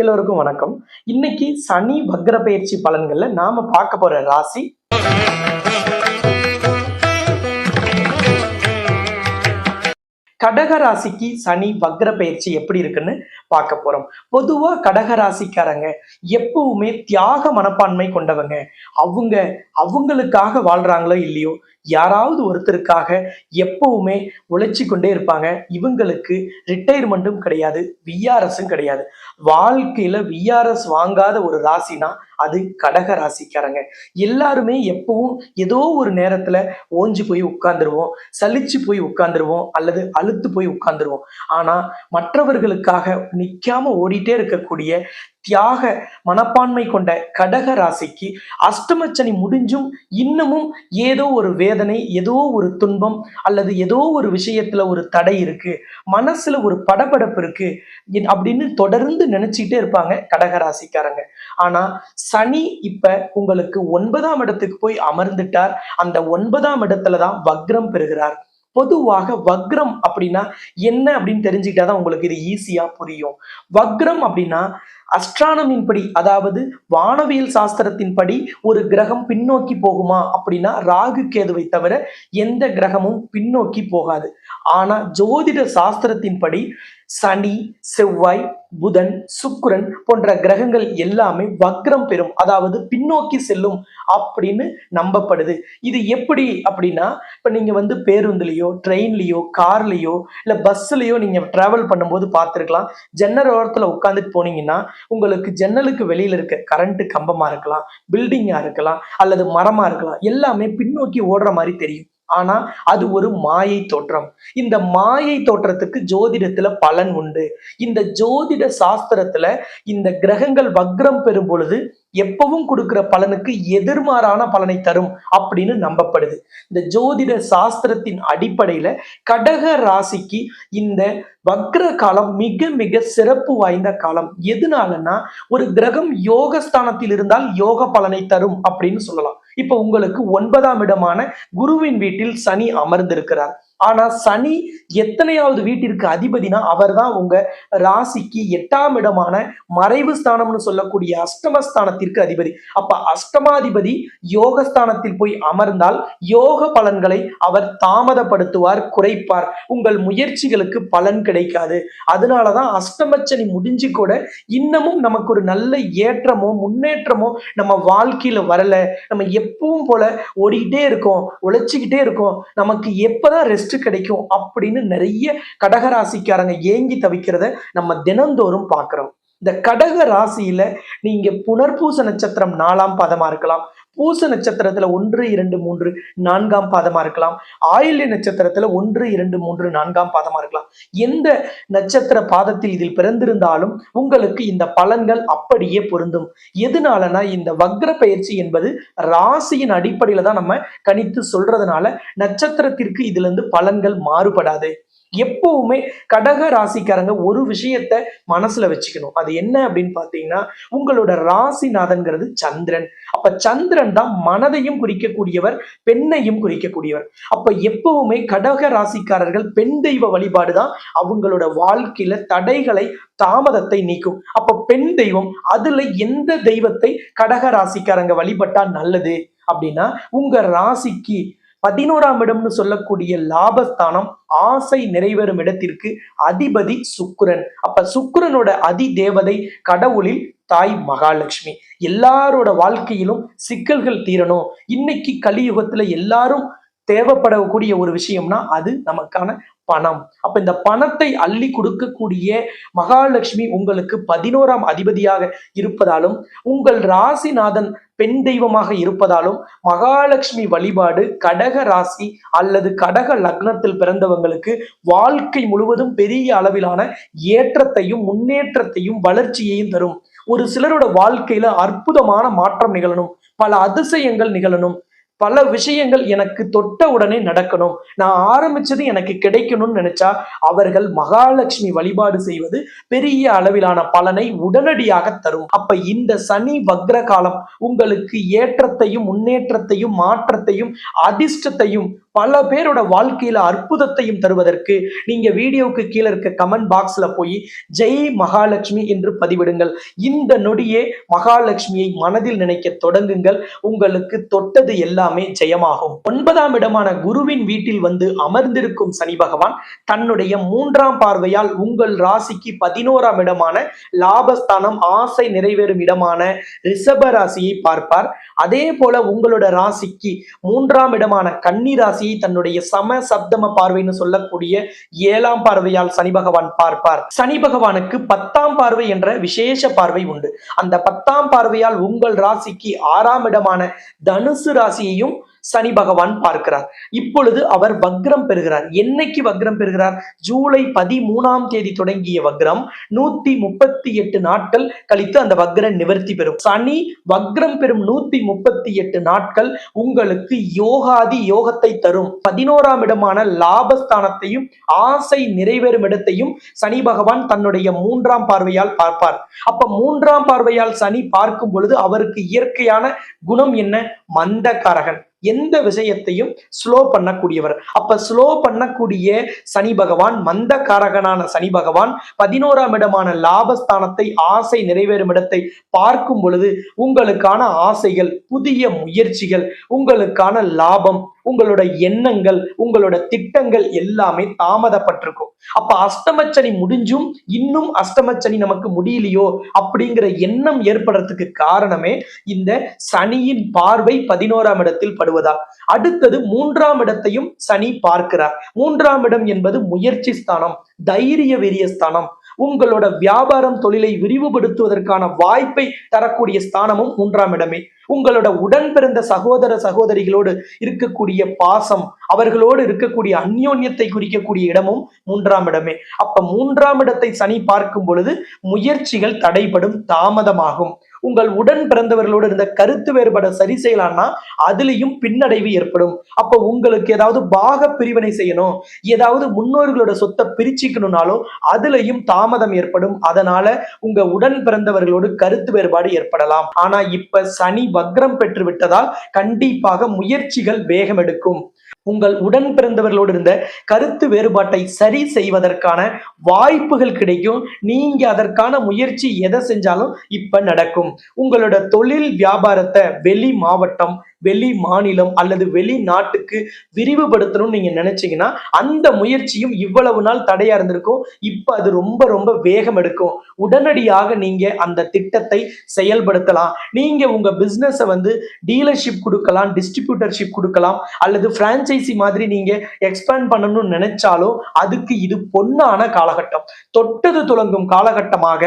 எல்லோருக்கும் வணக்கம். இன்னைக்கு சனி வக்ர பயிற்சி பலன்கள்ல நாம பார்க்க போற ராசி. கடக ராசிக்கு சனி வக்ர பயிற்சி எப்படி இருக்குன்னு பார்க்க போறோம். பொதுவா கடக ராசிக்காரங்க எப்பவுமே தியாக மனப்பான்மை கொண்டவங்க. அவங்க அவங்களுக்காக வாழ்றாங்களோ இல்லையோ யாராவது ஒருத்தருக்காக எப்பவுமே உழைச்சி கொண்டே இருப்பாங்க. இவங்களுக்கு ரிட்டையர்மெண்ட்டும் கிடையாது விஆர்எஸும் கிடையாது. வாழ்க்கையில விஆர்எஸ் வாங்காத ஒரு ராசினா அது கடக ராசிக்காரங்க. எல்லாருமே எப்பவும் ஏதோ ஒரு நேரத்துல ஓஞ்சு போய் உட்கார்ந்துருவோம் சலிச்சு போய் உட்கார்ந்துருவோம் அல்லது அழுத்து போய் உட்கார்ந்துருவோம். ஆனா மற்றவர்களுக்காக நிக்காம ஓடிட்டே இருக்கக்கூடிய தியாக மனப்பான்மை கொண்ட கடக ராசிக்கு அஷ்டமச்சனி முடிஞ்சும் இன்னமும் ஏதோ ஒரு வேதனை ஏதோ ஒரு துன்பம் அல்லது ஏதோ ஒரு விஷயத்துல ஒரு தடை இருக்கு. மனசுல ஒரு படபடப்பு இருக்கு. அப்படின்னு தொடர்ந்து நினைச்சுக்கிட்டே இருப்பாங்க கடக ராசிக்காரங்க. ஆனா சனி இப்ப உங்களுக்கு ஒன்பதாம் இடத்துக்கு போய் அமர்ந்துட்டார். அந்த ஒன்பதாம் இடத்துல தான் வக்ரம் பெறுகிறார். பொதுவாக வக்ரம் அப்படின்னா என்ன அப்படின்னு தெரிஞ்சுக்கிட்டாதான் உங்களுக்கு இது ஈஸியா புரியும். வக்ரம் அப்படின்னா அஸ்ட்ரானமின் படி அதாவது வானவியல் சாஸ்திரத்தின் படி ஒரு கிரகம் பின்னோக்கி போகுமா அப்படின்னா ராகு கேதுவை தவிர எந்த கிரகமும் பின்னோக்கி போகாது. ஆனா ஜோதிட சாஸ்திரத்தின் படி சனி செவ்வாய் புதன் சுக்கிரன் போன்ற கிரகங்கள் எல்லாமே வக்ரம் பெறும் அதாவது பின்னோக்கி செல்லும் அப்படின்னு நம்பப்படுது. இது எப்படி அப்படின்னா இப்ப நீங்க வந்து பேருந்துலயோ ட்ரெயின்லயோ கார்லயோ இல்ல பஸ்லயோ நீங்க டிராவல் பண்ணும்போது பார்த்துருக்கலாம். ஜன்னல் ஓரத்துல உட்காந்துட்டு போனீங்கன்னா உங்களுக்கு ஜன்னலுக்கு வெளியில இருக்க கரண்ட் கம்பமா இருக்கலாம் பில்டிங்கா இருக்கலாம் அல்லது மரமா இருக்கலாம் எல்லாமே பின்னோக்கி ஓடுற மாதிரி தெரியும். ஆனா அது ஒரு மாயை தோற்றம். இந்த மாயை தோற்றத்துக்கு ஜோதிடத்துல பலன் உண்டு. இந்த ஜோதிட சாஸ்திரத்துல இந்த கிரகங்கள் வக்ரம் பெறும் பொழுது எப்பவும் கொடுக்கிற பலனுக்கு எதிர்மாறான பலனை தரும் அப்படின்னு நம்பப்படுது. இந்த ஜோதிட சாஸ்திரத்தின் அடிப்படையில கடக ராசிக்கு இந்த வக்ர காலம் மிக மிக சிறப்பு வாய்ந்த காலம். எதனாலன்னா ஒரு கிரகம் யோகஸ்தானத்தில் இருந்தால் யோக பலனை தரும் அப்படின்னு சொல்லலாம். இப்போ உங்களுக்கு ஒன்பதாம் இடமான குருவின் வீட்டில் சனி அமர்ந்திருக்கிறார். ஆனா சனி எத்தனையாவது வீட்டிற்கு அதிபதினா அவர்தான் உங்க ராசிக்கு எட்டாம் இடமான மறைவு ஸ்தானம்னு சொல்லக்கூடிய அஷ்டமஸ்தானத்திற்கு அதிபதி. அப்ப அஷ்டமாதிபதி யோகஸ்தானத்தில் போய் அமர்ந்தால் யோக பலன்களை அவர் தாமதப்படுத்துவார் குறைப்பார். உங்கள் முயற்சிகளுக்கு பலன் கிடைக்காது. அதனாலதான் அஷ்டமச்சனி முடிஞ்சு கூட இன்னமும் நமக்கு ஒரு நல்ல ஏற்றமோ முன்னேற்றமோ நம்ம வாழ்க்கையில வரல. நம்ம எப்பவும் போல ஓடிக்கிட்டே இருக்கோம் உழைச்சிக்கிட்டே இருக்கோம். நமக்கு எப்பதான் ரெஸ்ட் கிடைக்கும் அப்படின்னு நிறைய கடகராசிக்காரங்க ஏங்கி தவிக்கிறத நம்ம தினந்தோறும் பார்க்குறோம். இந்த கடக ராசியில நீங்க புனர்பூச நட்சத்திரம் நாலாம் பாதமா இருக்கலாம் பூச நட்சத்திரத்துல ஒன்று இரண்டு மூன்று நான்காம் பாதமா இருக்கலாம். ஆயில்ய நட்சத்திரத்துல ஒன்று இரண்டு மூன்று நான்காம் பாதமா இருக்கலாம். எந்த நட்சத்திர பாதத்தில் இதில் பிறந்திருந்தாலும் உங்களுக்கு இந்த பலன்கள் அப்படியே பொருந்தும். எதுனாலனா இந்த வக்ர பயிற்சி என்பது ராசியின் அடிப்படையில தான் நம்ம கணித்து சொல்றதுனால நட்சத்திரத்திற்கு இதுல இருந்து பலன்கள் மாறுபடாது. எப்பவுமே கடக ராசிக்காரங்க ஒரு விஷயத்த மனசுல வச்சுக்கணும். அது என்ன அப்படின்னு பாத்தீங்கன்னா உங்களோட ராசிநாதன்கிறது சந்திரன். அப்ப சந்திரன் தான் மனதையும் குறிக்கக்கூடியவர் பெண்ணையும் குறிக்கக்கூடியவர். அப்ப எப்பவுமே கடக ராசிக்காரர்கள் பெண் தெய்வ வழிபாடு தான் அவங்களோட வாழ்க்கையில தடைகளை தாமதத்தை நீக்கும். அப்ப பெண் தெய்வம் அதுல எந்த தெய்வத்தை கடக ராசிக்காரங்க வழிபட்டா நல்லது? அப்படின்னா உங்க ராசிக்கு பதினோராம் இடம்னு சொல்லக்கூடிய லாபஸ்தானம் ஆசை நிறைவேறும் இடத்திற்கு அதிபதி சுக்குரன். அப்ப சுக்கிரனோட அதி தேவதை கடவுளில் தாய் மகாலட்சுமி. எல்லாரோட வாழ்க்கையிலும் சிக்கல்கள் தீரணும். இன்னைக்கு கலியுகத்துல எல்லாரும் தேவைப்படக்கூடிய ஒரு விஷயம்னா அது நமக்கான பணம். அப்ப இந்த பணத்தை அள்ளி கொடுக்கக்கூடிய மகாலட்சுமி உங்களுக்கு பதினோராம் அதிபதியாக இருப்பதாலும் உங்கள் ராசிநாதன் பெண் தெய்வமாக இருப்பதாலும் மகாலட்சுமி வழிபாடு கடக ராசி அல்லது கடக லக்னத்தில் பிறந்தவங்களுக்கு வாழ்க்கை முழுவதும் பெரிய அளவிலான ஏற்றத்தையும் முன்னேற்றத்தையும் வளர்ச்சியையும் தரும். ஒரு சிலரோட வாழ்க்கையில அற்புதமான மாற்றம் நிகழணும். பல அதிசயங்கள் நிகழணும். பல விஷயங்கள் எனக்கு தொட்ட உடனே நடக்கணும். நான் ஆரம்பிச்சது எனக்கு கிடைக்கணும்னு நினைச்சா அவர்கள் மகாலட்சுமி வழிபாடு செய்வது பெரிய அளவிலான பலனை உடனடியாக தரும். அப்ப இந்த சனி வக்ர காலம் உங்களுக்கு ஏற்றத்தையும் முன்னேற்றத்தையும் மாற்றத்தையும் அதிர்ஷ்டத்தையும் பல பேரோட வாழ்க்கையில அற்புதத்தையும் தருவதற்கு நீங்க வீடியோவுக்கு கீழே இருக்க கமெண்ட் பாக்ஸ்ல போய் ஜெய் மகாலட்சுமி என்று பதிவிடுங்கள். இந்த நொடியே மகாலட்சுமியை மனதில் நினைக்க தொடங்குங்கள். உங்களுக்கு தொட்டது எல்லாமே ஜெயமாகும். ஒன்பதாம் இடமான குருவின் வீட்டில் வந்து அமர்ந்திருக்கும் சனி பகவான் தன்னுடைய மூன்றாம் பார்வையால் உங்கள் ராசிக்கு பதினோராம் இடமான லாபஸ்தானம் ஆசை நிறைவேறும் இடமான ரிஷப ராசியை பார்ப்பார். அதே போல உங்களோட ராசிக்கு மூன்றாம் இடமான கன்னி ராசியை தன்னுடைய சம சப்தம பார்வைன்னு சொல்லக்கூடிய ஏழாம் பார்வையால் சனி பகவான் பார்ப்பார். சனி பகவானுக்கு பத்தாம் பார்வை என்ற விசேஷ பார்வை உண்டு. அந்த பத்தாம் பார்வையால் உங்கள் ராசிக்கு ஆறாம் இடமான தனுசு ராசியையும் சனி பகவான் பார்க்கிறார். இப்பொழுது அவர் வக்ரம் பெறுகிறார். என்னைக்கு வக்ரம் பெறுகிறார்? ஜூலை பதிமூணாம் தேதி தொடங்கிய வக்ரம் நூத்தி முப்பத்தி எட்டு நாட்கள் கழித்து அந்த வக்ர நிவர்த்தி பெறும். சனி வக்ரம் பெறும் நூத்தி முப்பத்தி எட்டு நாட்கள் உங்களுக்கு யோகாதி யோகத்தை தரும். பதினோராம் இடமான லாபஸ்தானத்தையும் ஆசை நிறைவேறும் இடத்தையும் சனி பகவான் தன்னுடைய மூன்றாம் பார்வையால் பார்ப்பார். அப்ப மூன்றாம் பார்வையால் சனி பார்க்கும் பொழுது அவருக்கு இயற்கையான குணம் என்ன? மந்தகாரகன் எந்த விஷயத்தையும் ஸ்லோ பண்ணக்கூடியவர். அப்ப ஸ்லோ பண்ணக்கூடிய சனி பகவான் மந்த காரகனான சனி பகவான் பதினோராம் இடமான லாபஸ்தானத்தை ஆசை நிறைவேறும் இடத்தை பார்க்கும் பொழுது உங்களுக்கான ஆசைகள் புதிய முயற்சிகள் உங்களுக்கான லாபம் உங்களோட எண்ணங்கள் உங்களோட திட்டங்கள் எல்லாமே தாமதப்பட்டிருக்கும். அப்ப அஷ்டமச்சனி முடிஞ்சும் இன்னும் அஷ்டமச்சனி நமக்கு முடியலையோ அப்படிங்கிற எண்ணம் ஏற்படுறதுக்கு காரணமே இந்த சனியின் பார்வை பதினோராம் இடத்தில் படுவதால் அடுத்தது மூன்றாம் இடத்தையும் சனி பார்க்கிறார். மூன்றாம் இடம் என்பது முயற்சி ஸ்தானம் தைரிய வெறிய ஸ்தானம். உங்களோட வியாபாரம் தொழிலை விரிவுபடுத்துவதற்கான வாய்ப்பை தரக்கூடிய ஸ்தானமும் மூன்றாம் இடமே. உங்களோட உடன் பிறந்த சகோதர சகோதரிகளோடு இருக்கக்கூடிய பாசம் அவர்களோடு இருக்கக்கூடிய அந்யோன்யத்தை குறிக்கக்கூடிய இடமும் மூன்றாம் இடமே. அப்ப மூன்றாம் இடத்தை சனி பார்க்கும் பொழுது முயற்சிகள் தடைபடும் தாமதமாகும். உங்கள் உடன் பிறந்தவர்களோடு இருந்த கருத்து வேறுபட சரி செய்யலாம்னா அதுலயும் பின்னடைவு ஏற்படும். அப்ப உங்களுக்கு ஏதாவது பாக பிரிவினை செய்யணும். ஏதாவது முன்னோர்களோட சொத்தை பிரிச்சுக்கணும்னாலும் அதுலயும் தாமதம் ஏற்படும். அதனால உங்க உடன் பிறந்தவர்களோடு கருத்து வேறுபாடு ஏற்படலாம். ஆனா இப்ப சனி வக்ரம் பெற்று விட்டதால் கண்டிப்பாக முயற்சிகள் வேகம் எடுக்கும் உங்கள் உடன் பிறந்தவர்களோடு இருந்த கருத்து வேறுபாட்டை சரி செய்வதற்கான வாய்ப்புகள் கிடைக்கும். நீங்க அதற்கான முயற்சி எதை செஞ்சாலும் இப்ப நடக்கும். உங்களோட தொழில் வியாபாரத்தை வெளி மாவட்டம் வெளி மாநிலம் அல்லது வெளிநாட்டுக்கு விரிவுபடுத்தணும்னு நீங்க நினைச்சீங்கன்னா அந்த முயற்சியும் இவ்வளவு நாள் தடையா இருந்திருக்கும். இப்ப அது ரொம்ப ரொம்ப வேகம் எடுக்கும். உடனடியாக நீங்க அந்த திட்டத்தை செயல்படுத்தலாம். நீங்க உங்க பிசினஸை வந்து டீலர்ஷிப் கொடுக்கலாம் டிஸ்ட்ரிபியூட்டர்ஷிப் கொடுக்கலாம் அல்லது எல்ஐசி மாதிரி நீங்க எக்ஸ்பேண்ட் பண்ணணும்னு நினைச்சாலும் அதுக்கு இது பொன்னான காலகட்டம். தொட்டது துலங்கும் காலகட்டமாக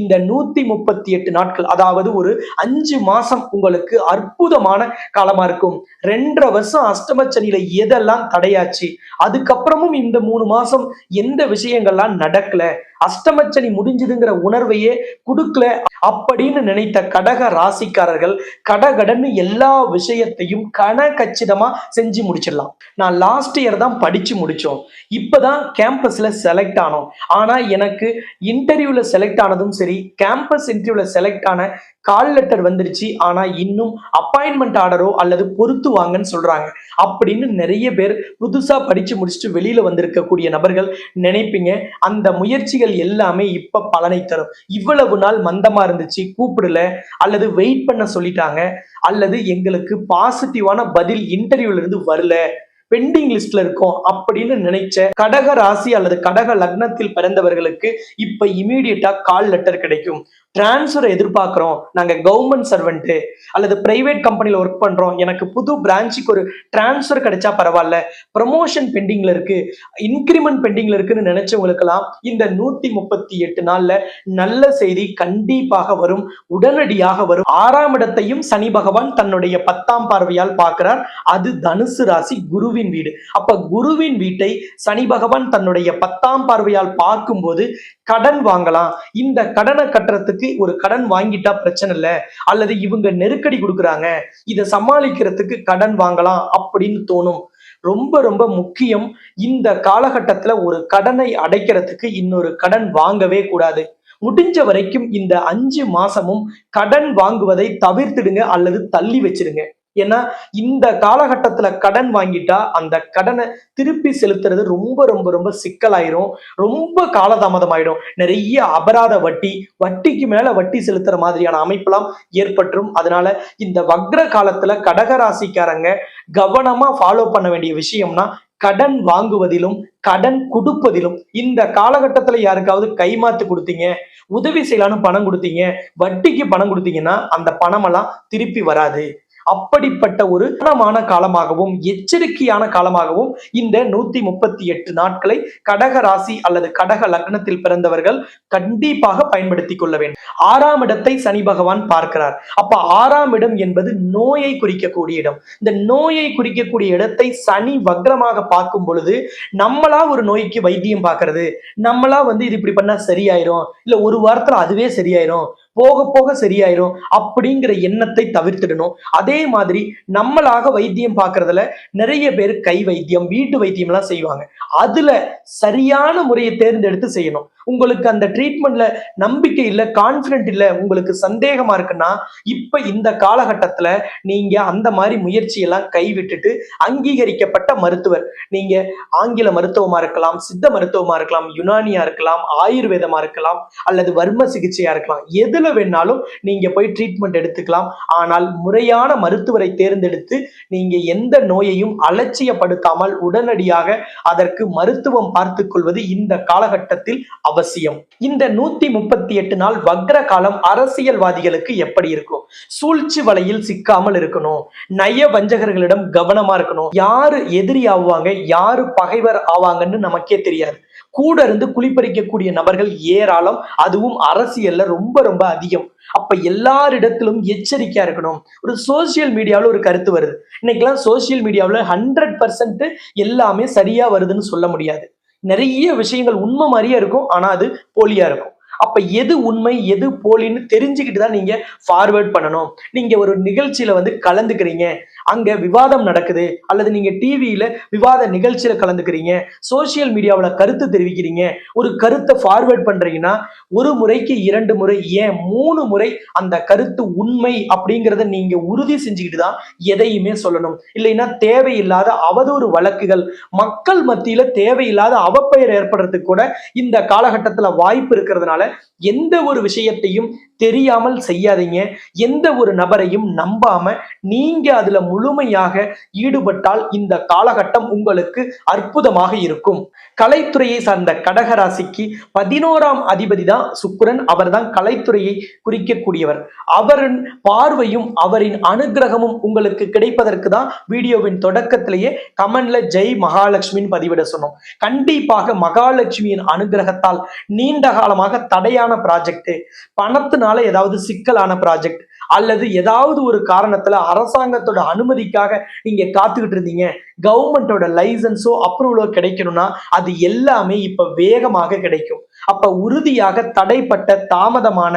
இந்த நூத்தி முப்பத்தி எட்டு நாட்கள் அதாவது ஒரு அஞ்சு மாசம் உங்களுக்கு அற்புதமான காலமா இருக்கும். ரெண்டரை வருஷம் அஷ்டமச்சனியில எதெல்லாம் தடையாச்சு? அதுக்கப்புறமும் இந்த மூணு மாசம் எந்த விஷயங்கள்லாம் நடக்கல? அஷ்டமச்சனி முடிஞ்சதுங்கிற உணர்வையே கொடுக்கல அப்படின்னு நினைத்த கடக ராசிக்காரர்கள் கடகடன்னு எல்லா விஷயத்தையும் கன கச்சிதமா செஞ்சு முடிச்சிடலாம். நான் லாஸ்ட் இயர் தான் படிச்சு முடிச்சோம். இப்பதான் கேம்பஸ்ல செலக்ட் ஆனோம். ஆனா எனக்கு இன்டர்வியூல செலக்ட் ஆனதும் சரி கேம்பஸ் இன்டர்வியூல செலக்ட் ஆன கால் லெட்டர் வந்துருச்சு. ஆனா இன்னும் அப்பாயின்மெண்ட் ஆர்டரோ அல்லது பொறுத்து வாங்கன்னு சொல்றாங்க. அப்படின்னு நிறைய பேர் புதுசா படிச்சு முடிச்சுட்டு வெளியில வந்திருக்கக்கூடிய நபர்கள் நினைப்பீங்க. அந்த முயற்சிகள் எல்லாமே இப்ப பலனை தரும். இவ்வளவு நாள் மந்தமா இருந்துச்சு கூப்பிடல அல்லது வெயிட் பண்ண சொல்லிட்டாங்க அல்லது எங்களுக்கு பாசிட்டிவான பதில் இன்டர்வியூல இருந்து வரல. பெண்டிங் லிஸ்ட்ல இருக்கும் அப்படின்னு நினைச்ச கடக ராசி அல்லது கடக லக்னத்தில் பிறந்தவர்களுக்கு இப்ப இமீடியட்டா கால் லெட்டர் கிடைக்கும். டிரான்ஸ்ஃபர் எதிர்பார்க்குறோம். நாங்கள் கவர்மெண்ட் சர்வெண்ட்டு அல்லது பிரைவேட் கம்பெனியில் ஒர்க் பண்ணுறோம் எனக்கு புது பிரான்ச்சுக்கு ஒரு டிரான்ஸ்ஃபர் கிடைச்சா பரவாயில்ல. ப்ரமோஷன் பெண்டிங்கில் இருக்கு. இன்க்ரிமெண்ட் பெண்டிங்கில் இருக்குன்னு நினைச்சவங்களுக்கெல்லாம் இந்த நூற்றி முப்பத்தி எட்டு நாளில் நல்ல செய்தி கண்டிப்பாக வரும். உடனடியாக வரும். ஆறாம் இடத்தையும் சனி பகவான் தன்னுடைய பத்தாம் பார்வையால் பார்க்கிறார். அது தனுசு ராசி குருவின் வீடு. அப்ப குருவின் வீட்டை சனி பகவான் தன்னுடைய பத்தாம் பார்வையால் பார்க்கும்போது கடன் வாங்கலாம். இந்த கடனை கட்டுறதுக்கு ஒரு கடன் வாங்கிட்டா பிரச்சனை இல்லை. அல்லது இவங்க நெருக்கடி கொடுக்குறாங்க. இதை சமாளிக்கிறதுக்கு கடன் வாங்கலாம் அப்படின்னு தோணும். ரொம்ப ரொம்ப முக்கியம். இந்த காலகட்டத்துல ஒரு கடனை அடைக்கிறதுக்கு இன்னொரு கடன் வாங்கவே கூடாது. முடிஞ்ச வரைக்கும் இந்த அஞ்சு மாசமும் கடன் வாங்குவதை தவிர்த்துடுங்க அல்லது தள்ளி வச்சிருங்க. ஏன்னா இந்த காலகட்டத்துல கடன் வாங்கிட்டா அந்த கடனை திருப்பி செலுத்துறது ரொம்ப ரொம்ப ரொம்ப சிக்கலாயிரும். ரொம்ப காலதாமதமாயிடும். நிறைய அபராத வட்டி வட்டிக்கு மேல வட்டி செலுத்துற மாதிரியான அமைப்பெல்லாம் ஏற்பட்டுரும். அதனால இந்த வக்ர காலத்துல கடகராசிக்காரங்க கவனமா ஃபாலோ பண்ண வேண்டிய விஷயம்னா கடன் வாங்குவதிலும் கடன் கொடுப்பதிலும். இந்த காலகட்டத்துல யாருக்காவது கைமாத்து கொடுத்தீங்க உதவி செய்யலான்னு பணம் கொடுத்தீங்க வட்டிக்கு பணம் கொடுத்தீங்கன்னா அந்த பணமெல்லாம் திருப்பி வராது. அப்படிப்பட்ட ஒரு கனமான காலமாகவும் எச்சரிக்கையான காலமாகவும் இந்த நூத்தி முப்பத்தி எட்டு நாட்களை கடக ராசி அல்லது கடக லக்னத்தில் பிறந்தவர்கள் கண்டிப்பாக பயன்படுத்திக் கொள்ள வேண்டும். ஆறாம் இடத்தை சனி பகவான் பார்க்கிறார். அப்ப ஆறாம் இடம் என்பது நோயை குறிக்கக்கூடிய இடம். இந்த நோயை குறிக்கக்கூடிய இடத்தை சனி வக்ரமாக பார்க்கும் பொழுது நம்மளா ஒரு நோய்க்கு வைத்தியம் பார்க்கறது. நம்மளா வந்து இது இப்படி பண்ணா சரியாயிரும். இல்ல ஒரு வாரத்துல அதுவே சரியாயிரும். போக போக சரியாயிரும் அப்படிங்கிற எண்ணத்தை தவிர்த்துடணும். அதே மாதிரி நம்மளாக வைத்தியம் பார்க்கறதுல நிறைய பேர் கை வைத்தியம் வீட்டு வைத்தியம் எல்லாம் செய்வாங்க. அதுல சரியான முறையை தேர்ந்தெடுத்து செய்யணும். உங்களுக்கு அந்த ட்ரீட்மெண்ட்ல நம்பிக்கை இல்லை கான்பிடென்ட் இல்லை உங்களுக்கு சந்தேகமா இருக்குன்னா இப்ப இந்த காலகட்டத்துல நீங்க அந்த மாதிரி முயற்சியெல்லாம் கைவிட்டுட்டு அங்கீகரிக்கப்பட்ட மருத்துவர். நீங்க ஆங்கில மருத்துவமா இருக்கலாம் சித்த மருத்துவமா இருக்கலாம் யுனானியா இருக்கலாம் ஆயுர்வேதமா இருக்கலாம் அல்லது வர்ம சிகிச்சையா இருக்கலாம். எதுல வேணாலும் நீங்க போய் ட்ரீட்மெண்ட் எடுத்துக்கலாம். ஆனால் முறையான மருத்துவரை தேர்ந்தெடுத்து நீங்க எந்த நோயையும் அலட்சியப்படுத்தாமல் உடனடியாக அதற்கு மருத்துவம் பார்த்துக் கொள்வது இந்த காலகட்டத்தில் அவசியம். இந்த நூத்தி முப்பத்தி எட்டு நாள் வக்ர காலம் அரசியல்வாதிகளுக்கு எப்படி இருக்கும்? சூழ்ச்சி வலையில் சிக்காமல் இருக்கணும். நய வஞ்சகர்களிடம் கவனமா இருக்கணும். யாரு எதிரி ஆவாங்க? யாரு பகைவர் ஆவாங்கன்னு நமக்கே தெரியாது. கூட இருந்து குளிப்பறிக்கக்கூடிய நபர்கள் ஏராளம். அதுவும் அரசியல்ல ரொம்ப ரொம்ப அதிகம். அப்ப எல்லாரிடத்திலும் எச்சரிக்கையா இருக்கணும். ஒரு சோசியல் மீடியாவில் ஒரு கருத்து வருது. இன்னைக்கெல்லாம் சோசியல் மீடியாவில் ஹண்ட்ரட் பர்சன்ட் எல்லாமே சரியா வருதுன்னு சொல்ல முடியாது. நிறைய விஷயங்கள் உண்மை மாதிரியே இருக்கும் ஆனா அது போலியா இருக்கும். அப்ப எது உண்மை எது போலின்னு தெரிஞ்சுக்கிட்டு தான் நீங்க ஃபார்வேர்ட் பண்ணணும். நீங்க ஒரு நிகழ்ச்சியில வந்து கலந்துக்கிறீங்க. அங்க விவாதம் நடக்குது அல்லது நீங்க டிவியில விவாத நிகழ்ச்சியில கலந்துக்கிறீங்க சோசியல் மீடியாவில் கருத்து தெரிவிக்கிறீங்க ஒரு கருத்தை ஃபார்வேர்ட் பண்றீங்கன்னா ஒரு முறைக்கு இரண்டு முறை ஏன் மூணு முறை அந்த கருத்து உண்மை அப்படிங்கிறத நீங்க உறுதி செஞ்சுக்கிட்டு தான் எதையுமே சொல்லணும். இல்லைன்னா தேவையில்லாத அவதூறு வழக்குகள் மக்கள் மத்தியில தேவையில்லாத அவப்பெயர் ஏற்படுறதுக்கு கூட இந்த காலகட்டத்தில் வாய்ப்பு இருக்கிறதுனால எந்த ஒரு விஷயத்தையும் தெரியாமல் செய்யாதீங்க. எந்த ஒரு நபரையும் நம்பாம நீங்க அதுல முழுமையாக ஈடுபட்டால் இந்த காலகட்டம் உங்களுக்கு அற்புதமாக இருக்கும். கலைத்துறையை சார்ந்த கடகராசிக்கு பதினோராம் அதிபதி தான் சுக்கிரன். அவர்தான் கலைத்துறையை குறிக்கக்கூடியவர். அவரின் பார்வையும் அவரின் அனுகிரகமும் உங்களுக்கு கிடைப்பதற்கு தான் வீடியோவின் தொடக்கத்திலேயே கமெண்ட்ல ஜெய் மகாலட்சுமின்னு பதிவிட சொன்னோம். கண்டிப்பாக மகாலட்சுமியின் அனுகிரகத்தால் நீண்ட காலமாக தடையான ப்ராஜெக்ட் பணத்தினால ஏதாவது சிக்கலான ப்ராஜெக்ட் அல்லது ஏதாவது ஒரு காரணத்துல அரசாங்கத்தோட அனுமதிக்காக நீங்க காத்துக்கிட்டு இருந்தீங்க கவர்மெண்டோட லைசன்ஸோ அப்ரூவலோ கிடைக்கணும்னா அது எல்லாமே இப்ப வேகமாக கிடைக்கும். அப்ப உறுதியாக தடைப்பட்ட தாமதமான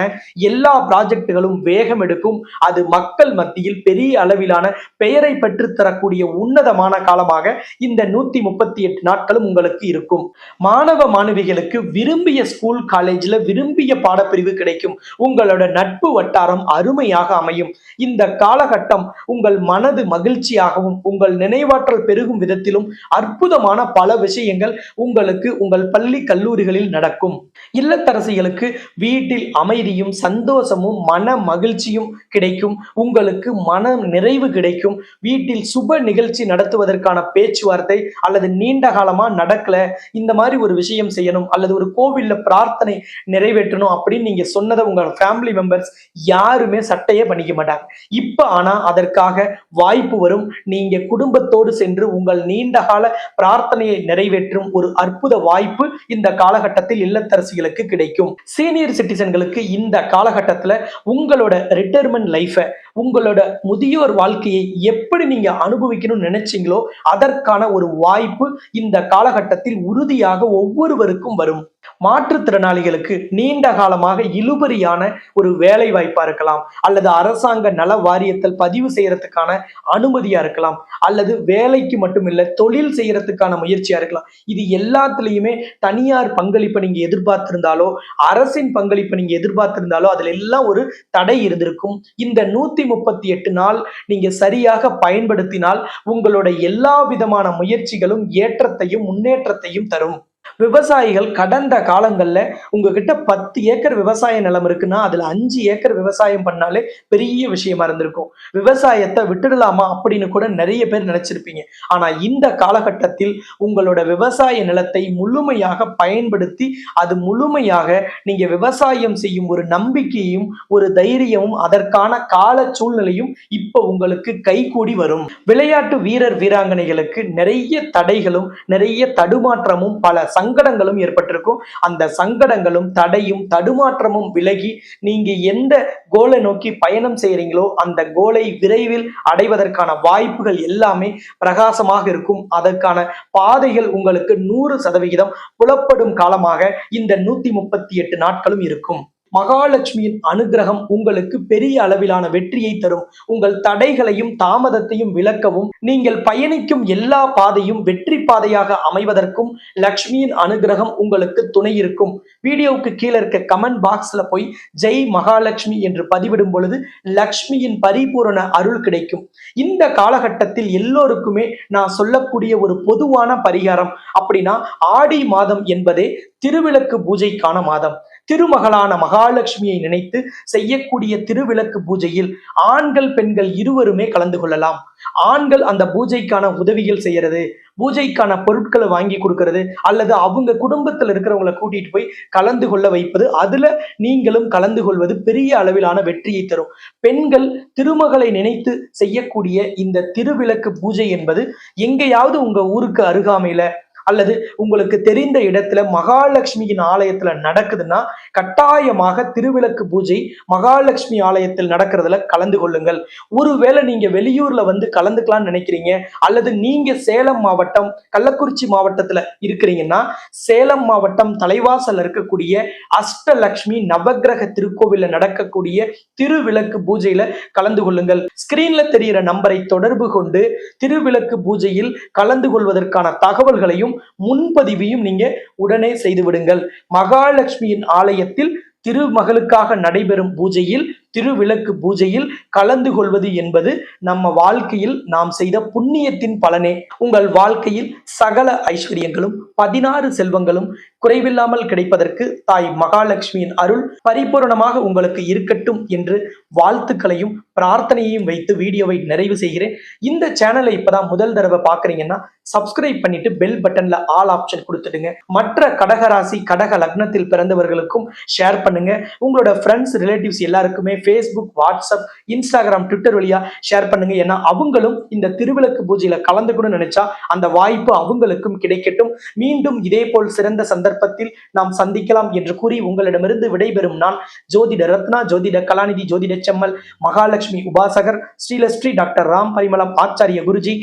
எல்லா ப்ராஜெக்டுகளும் வேகம் எடுக்கும். அது மக்கள் மத்தியில் பெரிய அளவிலான பெயரை பெற்று தரக்கூடிய உன்னதமான காலமாக இந்த நூத்தி முப்பத்தி எட்டு நாட்களும் உங்களுக்கு இருக்கும். மாணவ மாணவிகளுக்கு விரும்பிய ஸ்கூல் காலேஜ்ல விரும்பிய பாடப்பிரிவு கிடைக்கும். உங்களோட நட்பு வட்டாரம் அருமையாக அமையும். இந்த காலகட்டம் உங்கள் மனது மகிழ்ச்சியாகவும் உங்கள் நினைவாற்றல் பெருகும் விதத்திலும் அற்புதமான பல விஷயங்கள் உங்களுக்கு உங்கள் பள்ளி கல்லூரிகளில் நடக்கும். இல்லத்தரசிகளுக்கு வீட்டில் அமைதியும் சந்தோஷமும் மன மகிழ்ச்சியும் கிடைக்கும். உங்களுக்கு மன நிறைவு கிடைக்கும். வீட்டில் சுப நிகழ்ச்சி நடத்துவதற்கான பேச்சுவார்த்தை அல்லது நீண்ட காலமா நடக்கல இந்த மாதிரி ஒரு விஷயம் செய்யணும் அல்லது ஒரு கோவில்ல பிரார்த்தனை நிறைவேற்றணும் அப்படின்னு நீங்க சொன்னதை உங்க ஃபேமிலி மெம்பர்ஸ் யாருமே சட்ட சட்டையே பண்ணிக்க மாட்டாங்க. இப்ப ஆனா அதற்காக வாய்ப்பு வரும். நீங்க குடும்பத்தோடு சென்று உங்கள் நீண்ட கால பிரார்த்தனையை நிறைவேற்றும் ஒரு அற்புத வாய்ப்பு இந்த காலகட்டத்தில் இல்லத்தரசிகளுக்கு கிடைக்கும். சீனியர் சிட்டிசன்களுக்கு இந்த காலகட்டத்துல உங்களோட ரிட்டையர்மெண்ட் லைஃபை உங்களோட முதியோர் வாழ்க்கையை எப்படி நீங்க அனுபவிக்கணும்னு நினைச்சீங்களோ அதற்கான ஒரு வாய்ப்பு இந்த காலகட்டத்தில் உறுதியாக ஒவ்வொருவருக்கும் வரும். மாற்றுத்திறனாளிகளுக்கு நீண்ட காலமாக இழுபறியான ஒரு வேலை வாய்ப்பா இருக்கலாம். அல்லது அரசாங்க நல வாரியத்தில் பதிவு செய்யறதுக்கான அனுமதியா இருக்கலாம். அல்லது வேலைக்கு மட்டுமில்ல தொழில் செய்யறதுக்கான முயற்சியா இருக்கலாம். இது எல்லாத்துலயுமே தனியார் பங்களிப்பை நீங்க எதிர்பார்த்திருந்தாலோ அரசின் பங்களிப்பை நீங்க எதிர்பார்த்திருந்தாலோ அதுல எல்லாம் ஒரு தடை இருந்திருக்கும். இந்த நூத்தி முப்பத்தி எட்டு நாள் நீங்க சரியாக பயன்படுத்தினால் உங்களோட எல்லா விதமான முயற்சிகளும் ஏற்றத்தையும் முன்னேற்றத்தையும் தரும். விவசாயிகள் கடந்த காலங்கள்ல உங்ககிட்ட பத்து ஏக்கர் விவசாய நிலம் இருக்குன்னா அதுல அஞ்சு ஏக்கர் விவசாயம் பண்ணாலே பெரிய விஷயமா இருந்திருக்கும். விவசாயத்தை விட்டுடலாமா அப்படின்னு கூட நிறைய பேர் நினைச்சிருப்பீங்க. ஆனா இந்த காலகட்டத்தில் உங்களோட விவசாய நிலத்தை முழுமையாக பயன்படுத்தி அது முழுமையாக நீங்க விவசாயம் செய்யும் ஒரு நம்பிக்கையும் ஒரு தைரியமும் அதற்கான கால சூழ்நிலையும் இப்ப உங்களுக்கு கைகூடி வரும். விளையாட்டு வீரர் வீராங்கனைகளுக்கு நிறைய தடைகளும் நிறைய தடுமாற்றமும் பல சங்கடங்களும் ஏற்பட்டிருக்கும். அந்த சங்கடங்களும் தடையும் தடுமாற்றமும் விலகி நீங்க எந்த கோலை நோக்கி பயணம் செய்யறீங்களோ அந்த கோலை விரைவில் அடைவதற்கான வாய்ப்புகள் எல்லாமே பிரகாசமாக இருக்கும். அதற்கான பாதைகள் உங்களுக்கு நூறு சதவிகிதம் புலப்படும் காலமாக இந்த நூத்தி முப்பத்தி எட்டு நாட்களும் இருக்கும். மகாலட்சுமியின் அனுகிரகம் உங்களுக்கு பெரிய அளவிலான வெற்றியை தரும். உங்கள் தடைகளையும் தாமதத்தையும் விளக்கவும் நீங்கள் பயணிக்கும் எல்லா பாதையும் வெற்றி பாதையாக அமைவதற்கும் லக்ஷ்மியின் அனுகிரகம் உங்களுக்கு துணை இருக்கும். வீடியோவுக்கு கீழே இருக்க கமெண்ட் பாக்ஸ்ல போய் ஜெய் மகாலட்சுமி என்று பதிவிடும் பொழுது லக்ஷ்மியின் பரிபூரண அருள் கிடைக்கும். இந்த காலகட்டத்தில் எல்லோருக்குமே நான் சொல்லக்கூடிய ஒரு பொதுவான பரிகாரம் அப்படின்னா ஆடி மாதம் என்பதே திருவிளக்கு பூஜைக்கான மாதம். திருமகளான மகாலட்சுமியை நினைத்து செய்யக்கூடிய திருவிளக்கு பூஜையில் ஆண்கள் பெண்கள் இருவருமே கலந்து கொள்ளலாம். ஆண்கள் அந்த பூஜைக்கான உதவிகள் செய்யறது பூஜைக்கான பொருட்களை வாங்கி கொடுக்கறது அல்லது அவங்க குடும்பத்தில் இருக்கிறவங்களை கூட்டிட்டு போய் கலந்து கொள்ள வைப்பது அதுல நீங்களும் கலந்து கொள்வது பெரிய அளவிலான வெற்றியை தரும். பெண்கள் திருமகளை நினைத்து செய்யக்கூடிய இந்த திருவிளக்கு பூஜை என்பது எங்கேயாவது உங்க ஊருக்கு அருகாமையில அல்லது உங்களுக்கு தெரிந்த இடத்துல மகாலட்சுமியின் ஆலயத்துல நடக்குதுன்னா கட்டாயமாக திருவிளக்கு பூஜை மகாலட்சுமி ஆலயத்தில் நடக்கிறதுல கலந்து கொள்ளுங்கள். ஒருவேளை நீங்க வெளியூர்ல வந்து கலந்துக்கலாம்னு நினைக்கிறீங்க அல்லது நீங்க சேலம் மாவட்டம் கள்ளக்குறிச்சி மாவட்டத்துல இருக்கிறீங்கன்னா சேலம் மாவட்டம் தலைவாசல் இருக்கக்கூடிய அஷ்டலக்ஷ்மி நவக்கிரக திருக்கோவில நடக்கக்கூடிய திருவிளக்கு பூஜையில கலந்து கொள்ளுங்கள். ஸ்கிரீன்ல தெரிகிற நம்பரை தொடர்பு கொண்டு திருவிளக்கு பூஜையில் கலந்து கொள்வதற்கான தகவல்களையும் முன்பதிவையும் நீங்க உடனே செய்து விடுங்கள் மகாலட்சுமியின் ஆலயத்தில் திருமகளுக்காக நடைபெறும் பூஜையில் திருவிளக்கு பூஜையில் கலந்து கொள்வது என்பது நம்ம வாழ்க்கையில் நாம் செய்த புண்ணியத்தின் பலனே. உங்கள் வாழ்க்கையில் சகல ஐஸ்வர்யங்களும் பதினாறு செல்வங்களும் குறைவில்லாமல் கிடைப்பதற்கு தாய் மகாலட்சுமியின் அருள் பரிபூரணமாக உங்களுக்கு இருக்கட்டும் என்று வாழ்த்துக்களையும் பிரார்த்தனையையும் வைத்து வீடியோவை நிறைவு செய்கிறேன். இந்த சேனலை இப்பதான் முதல் தடவை பார்க்குறீங்கன்னா சப்ஸ்கிரைப் பண்ணிட்டு பெல் பட்டன்ல ஆல் ஆப்ஷன் கொடுத்துடுங்க. மற்ற கடகராசி கடக லக்னத்தில் பிறந்தவர்களுக்கும் ஷேர் பண்ணுங்க. உங்களோட ஃப்ரெண்ட்ஸ் ரிலேட்டிவ்ஸ் எல்லாருக்குமே ஃபேஸ்புக் வாட்ஸ்அப் இன்ஸ்டாகிராம் ட்விட்டர் வழியா ஷேர் பண்ணுங்க. ஏன்னா அவங்களும் இந்த திருவிளக்கு பூஜையில கலந்துக்கணும்னு நினைச்சா அந்த வாய்ப்பு அவங்களுக்கும் கிடைக்கட்டும். மீண்டும் இதே போல் சிறந்த சந்தர்ப்பத்தில் நாம் சந்திக்கலாம் என்று கூறி உங்களிடமிருந்து விடைபெறும் நான் ஜோதிட ரத்னா ஜோதிட கலாநிதி ஜோதிட செம்மல் மகாலட்சுமி உபாசகர் ஸ்ரீலஸ்ரீ டாக்டர் ராம் பரிமளம் ஆச்சாரிய குருஜி.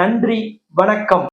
நன்றி வணக்கம்.